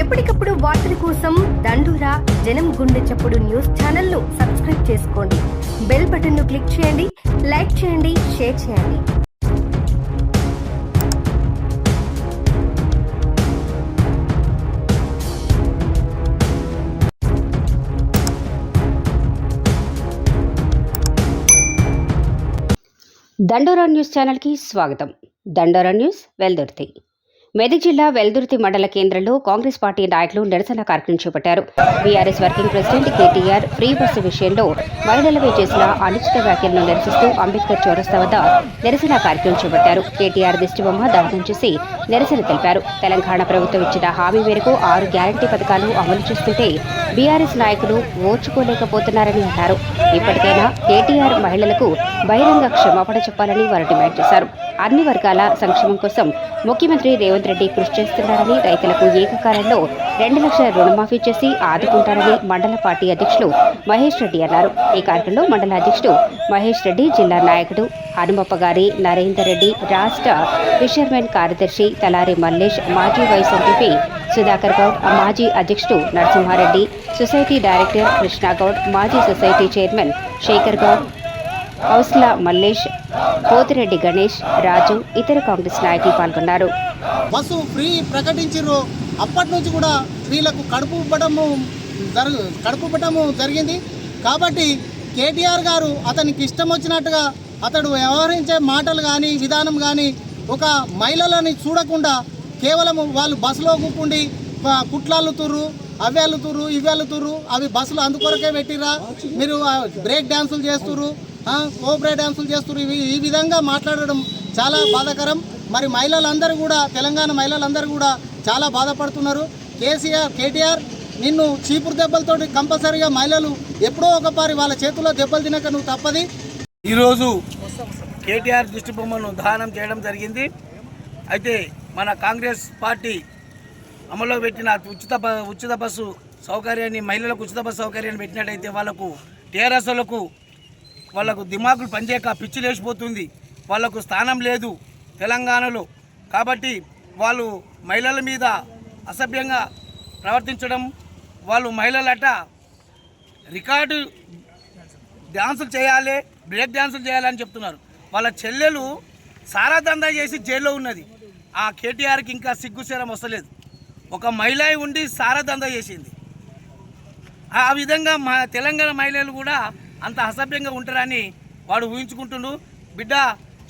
ఎప్పటికప్పుడు వార్తల కోసం దండూరా జనం గుండె చప్పుడు న్యూస్ ఛానల్ను సబ్స్క్రైబ్ చేసుకోండి. బెల్ బటన్ను క్లిక్ చేయండి లైక్ చేయండి షేర్ చేయండి. దండోరా న్యూస్ ఛానల్కి స్వాగతం. దండోరా న్యూస్ వెల్దుర్తి. మెదక్ జిల్లా వెల్దుర్తి మండల కేంద్రంలో కాంగ్రెస్ పార్టీ నాయకులు నిరసన కార్యక్రమం చేపట్టారు. BRS working president KTR free bus విషయంలో మహిళలపై చేసిన అనుచిత వ్యాఖ్యలను నిరసిస్తూ అంబేద్కర్ చౌరస్తా వద్ద నిరసన కార్యక్రమం చేపట్టారు. కేటీఆర్ దిష్టిబొమ్మ దహనం చేసి నిరసన తెలిపారు. తెలంగాణ ప్రభుత్వం ఇచ్చిన హామీ మేరకు ఆరు గ్యారంటీ పథకాలు అమలు చేస్తుంటే బీఆర్ఎస్ నాయకులు ఓర్చుకోలేకపోతున్నారని అన్నారు ఇప్పటికైనా కేటీఆర్ మహిళలకు బహిరంగ క్షమాపణ చెప్పాలని వారు డిమాండ్ చేశారు. అన్ని వర్గాల సంక్షేమం కోసం ముఖ్యమంత్రి రేవంత్ రెడ్డి కృషి చేస్తున్నారని రైతులకు ఏకకాలంలో రెండు లక్షల రుణమాఫీ చేసి ఆదుకుంటారని మండల పార్టీ అధ్యక్షులు మహేష్ రెడ్డి అన్నారు. ఈ కార్యక్రమంలో మండల అధ్యక్షుడు మహేష్ రెడ్డి జిల్లా నాయకుడు హనుమప్ప గారి నరేందర్ రెడ్డి రాష్ట్ర ఫిషర్మెన్ కార్యదర్శి తలారి మల్లేష్ మాజీ వైస్ ఎంపీ సుధాకర్ గౌడ్ మాజీ అధ్యక్షుడు నరసింహారెడ్డి సొసైటీ డైరెక్టర్ కృష్ణాగౌడ్ మాజీ సొసైటీ చైర్మన్ శేఖర్ గౌడ్ హౌస్లా మల్లేష్ పోతిరెడ్డి గణేష్ రాజు ఇతర కాంగ్రెస్ నాయకులు పాల్గొన్నారు. బస్సు ఫ్రీ ప్రకటించారు అప్పటి నుంచి కూడా స్త్రీలకు కడుపు ఇవ్వడము జరుగు కడుపు ఇవ్వడము జరిగింది. కాబట్టి కేటీఆర్ గారు అతనికి ఇష్టం వచ్చినట్టుగా అతడు వ్యవహరించే మాటలు కానీ విధానం కానీ ఒక మహిళలని చూడకుండా కేవలం వాళ్ళు బస్సులో కూకుండి ప- అవి అల్లుతుర్రు ఇవి అల్లుతుర్రు అవి బస్సులు అందుకొరకే పెట్టిరా మీరు బ్రేక్ డ్యాన్సులు చేస్తుర్రు ఓబ్రే డ్యాన్సులు చేస్తుర్రు ఇవి ఈ విధంగా మాట్లాడడం చాలా బాధాకరం. మరి మహిళలందరూ కూడా తెలంగాణ మహిళలందరూ కూడా చాలా బాధపడుతున్నారు. కేసీఆర్ కేటీఆర్ నిన్ను చీపురు దెబ్బలతోటి కంపల్సరీగా మహిళలు ఎప్పుడో ఒకపారి వాళ్ళ చేతుల్లో దెబ్బలు తినక నువ్వు తప్పది. ఈరోజు కేటీఆర్ దిష్టి బొమ్మను దహనం చేయడం జరిగింది. అయితే మన కాంగ్రెస్ పార్టీ అమల్లో పెట్టిన ఉచిత ఉచిత బస్సు సౌకర్యాన్ని మహిళలకు ఉచిత బస్సు సౌకర్యాన్ని పెట్టినట్టయితే వాళ్ళకు టీఆర్ఎస్లకు వాళ్ళకు వాళ్ళకు దిమాకులు పనిచేయక పిచ్చి లేచిపోతుంది. వాళ్ళకు స్థానం లేదు తెలంగాణలో. కాబట్టి వాళ్ళు మహిళల మీద అసభ్యంగా ప్రవర్తించడం వాళ్ళు మహిళలట రికార్డు డ్యాన్సులు చేయాలి బ్రేక్ డ్యాన్సులు చేయాలని చెప్తున్నారు. వాళ్ళ చెల్లెలు సారా దందా చేసి జైల్లో ఉన్నది. ఆ కేటీఆర్కి ఇంకా సిగ్గుశరం వస్తలేదు. ఒక మహిళ ఉండి సారా దందా చేసింది. ఆ విధంగా మా తెలంగాణ మహిళలు కూడా అంత అసభ్యంగా ఉంటారని వాడు ఊహించుకుంటుండు. బిడ్డ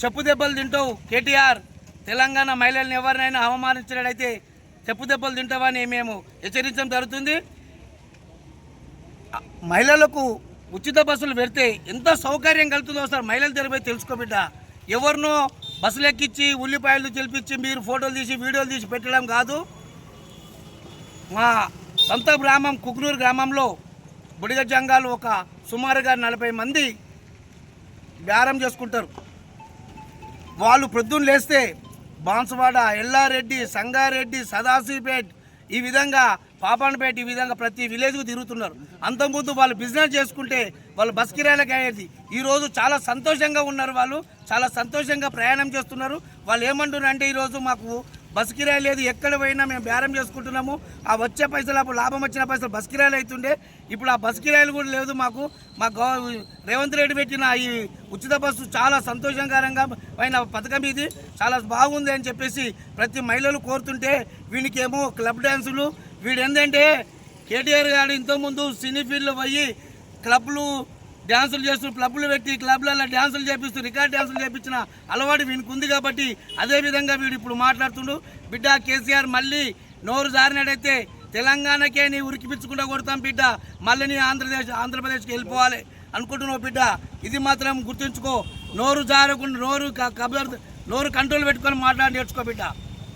చెప్పు దెబ్బలు తింటావు. కేటీఆర్ తెలంగాణ మహిళల్ని ఎవరినైనా అవమానించినట్టయితే చెప్పు దెబ్బలు తింటావని మేము హెచ్చరించడం జరుగుతుంది. మహిళలకు ఉచిత బస్సులు పెడితే ఎంత సౌకర్యం కలుగుతుందో సార్ మహిళల తెరపై తెలుసుకోబిడ్డ ఎవరినో బస్సులు ఎక్కించి ఉల్లిపాయలు తెలిపించి మీరు ఫోటోలు తీసి వీడియోలు తీసి పెట్టడం కాదు. మా సొంత గ్రామం కుక్నూరు గ్రామంలో బుడిగ జంగాలు ఒక సుమారుగా నలభై మంది బేరం చేసుకుంటారు. వాళ్ళు ప్రొద్దున లేస్తే బాన్సువాడ ఎల్లారెడ్డి సంగారెడ్డి సదాశివపేట్ ఈ విధంగా పాపానపేట ఈ విధంగా ప్రతి విలేజ్కు తిరుగుతున్నారు. అంతకుముందు వాళ్ళు బిజినెస్ చేసుకుంటే వాళ్ళు బస్ కిరాయిలకు అయ్యేది. ఈరోజు చాలా సంతోషంగా ఉన్నారు వాళ్ళు. చాలా సంతోషంగా ప్రయాణం చేస్తున్నారు. వాళ్ళు ఏమంటున్నారు అంటే ఈరోజు మాకు బస్ కిరాయి లేదు ఎక్కడ పోయినా మేము బేరం చేసుకుంటున్నాము. ఆ వచ్చే పైసలు అప్పుడు లాభం వచ్చిన పైసలు బస్ కిరాయిలు అవుతుండే. ఇప్పుడు ఆ బస్ కిరాయిలు కూడా లేదు మాకు. మా గవ రేవంత్ రెడ్డి పెట్టిన ఈ ఉచిత బస్సు చాలా సంతోషకరంగా అయిన పథకం ఇది. చాలా బాగుంది అని చెప్పేసి ప్రతి మహిళలు కోరుతుంటే వీనికేమో క్లబ్ డ్యాన్సులు. వీడు ఏంటంటే కేటీఆర్ గారు ఇంతకుముందు సినీ ఫీల్డ్లో పోయి క్లబ్లు డ్యాన్సులు చేస్తూ క్లబ్లు పెట్టి క్లబ్లలో డ్యాన్సులు చేపిస్తూ రికార్డ్ డ్యాన్సులు చేపించిన అలవాటు వీనికి ఉంది కాబట్టి అదే విధంగా వీడు ఇప్పుడు మాట్లాడుతుండు. బిడ్డ కేసీఆర్ మళ్ళీ నోరు జారినట్టయితే తెలంగాణకే నీ ఉరికిపించకుండా కొడతాం బిడ్డ. మళ్ళీ నీ ఆంధ్రప్రదేశ్ ఆంధ్రప్రదేశ్కి వెళ్ళిపోవాలి అనుకుంటున్నావు బిడ్డ. ఇది మాత్రం గుర్తుంచుకో. నోరు జారకుండా నోరు క- కబర్ నోరు కంట్రోల్ పెట్టుకొని మాట్లాడి నేర్చుకో బిడ్డ.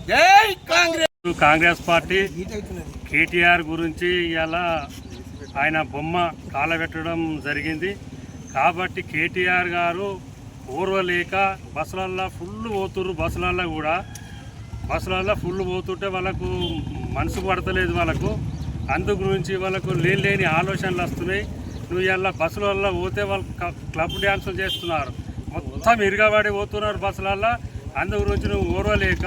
జై కాంగ్రెస్ కాంగ్రెస్ పార్టీ కేటీఆర్ గురించి ఇలా ఆయన బొమ్మ కాలబెట్టడం జరిగింది. కాబట్టి కేటీఆర్ గారు ఓర్వలేక బస్సులల్లో ఫుల్ పోతుర్రు బస్సులల్లో కూడా. బస్సులల్లో ఫుల్ పోతుంటే వాళ్ళకు మనసు పడతలేదు వాళ్ళకు. అందు గురించి వాళ్ళకు లేని లేని ఆలోచనలు వస్తున్నాయి. నువ్వు ఇలా బస్సులల్లో పోతే వాళ్ళు క్లబ్ డ్యాన్సులు చేస్తున్నారు. మొత్తం ఇరగబడి పోతున్నారు బస్సులల్లో. అందు గురించి నువ్వు ఓర్వలేక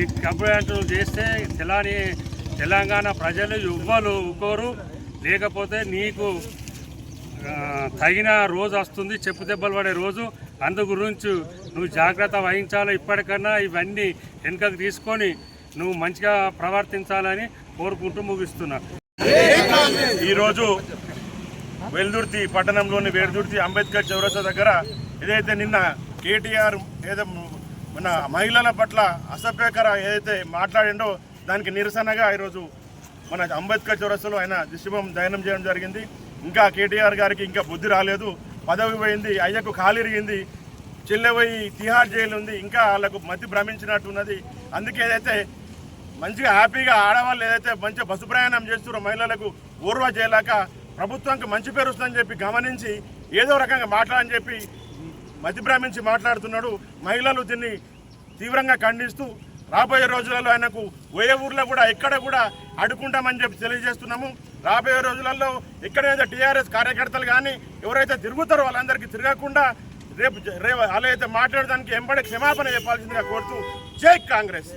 ఈ క్లబ్ డ్యాన్సులు చేస్తే తెలాని తెలంగాణ ప్రజలు ఎవ్వరు ఒక్కోరు లేకపోతే నీకు తగిన రోజు వస్తుంది చెప్పు దెబ్బలు పడే రోజు. అందు గురించి నువ్వు జాగ్రత్త వహించాలి ఇప్పటికన్నా ఇవన్నీ వెనుకకు తీసుకొని నువ్వు మంచిగా ప్రవర్తించాలని కోరుకుంటూ ముగిస్తున్నా. ఈరోజు వెల్దుర్తి పట్టణంలోని వెల్దుర్తి అంబేద్కర్ చౌరస్తా దగ్గర ఏదైతే నిన్న కేటీఆర్ ఏదో మన మహిళల పట్ల అసభ్యకర ఏదైతే మాట్లాడిండో దానికి నిరసనగా ఈరోజు మన అంబేద్కర్ చౌరస్సులో ఆయన దిశమం దయనం చేయడం జరిగింది. ఇంకా కేటీఆర్ గారికి ఇంకా బుద్ధి రాలేదు. పదవి పోయింది అయ్యకు కాలిరిగింది చెల్లెపోయి తిహార్ జైలు ఉంది ఇంకా వాళ్ళకు మతి భ్రమించినట్టున్నది అందుకే ఏదైతే మంచిగా హ్యాపీగా ఆడవాళ్ళు ఏదైతే మంచిగా బస్సు ప్రయాణం చేస్తున్నారో మహిళలకు ఊర్వ చేయలేక ప్రభుత్వానికి మంచి పేరు వస్తుందని చెప్పి గమనించి ఏదో రకంగా మాట్లాడని చెప్పి మతి భ్రమించి మాట్లాడుతున్నాడు. మహిళలు దీన్ని తీవ్రంగా ఖండిస్తూ రాబోయే రోజులలో ఆయనకు ఏ ఊర్లో కూడా ఎక్కడ కూడా అడుకుంటామని చెప్పి తెలియజేస్తున్నాము. రాబోయే రోజులలో ఎక్కడైతే టీఆర్ఎస్ కార్యకర్తలు కానీ ఎవరైతే తిరుగుతారో వాళ్ళందరికీ తిరగకుండా రేపు రేపు అలా అయితే మాట్లాడడానికి ఎంబడి క్షమాపణ చెప్పాల్సిందిగా కోరుతూ జై కాంగ్రెస్.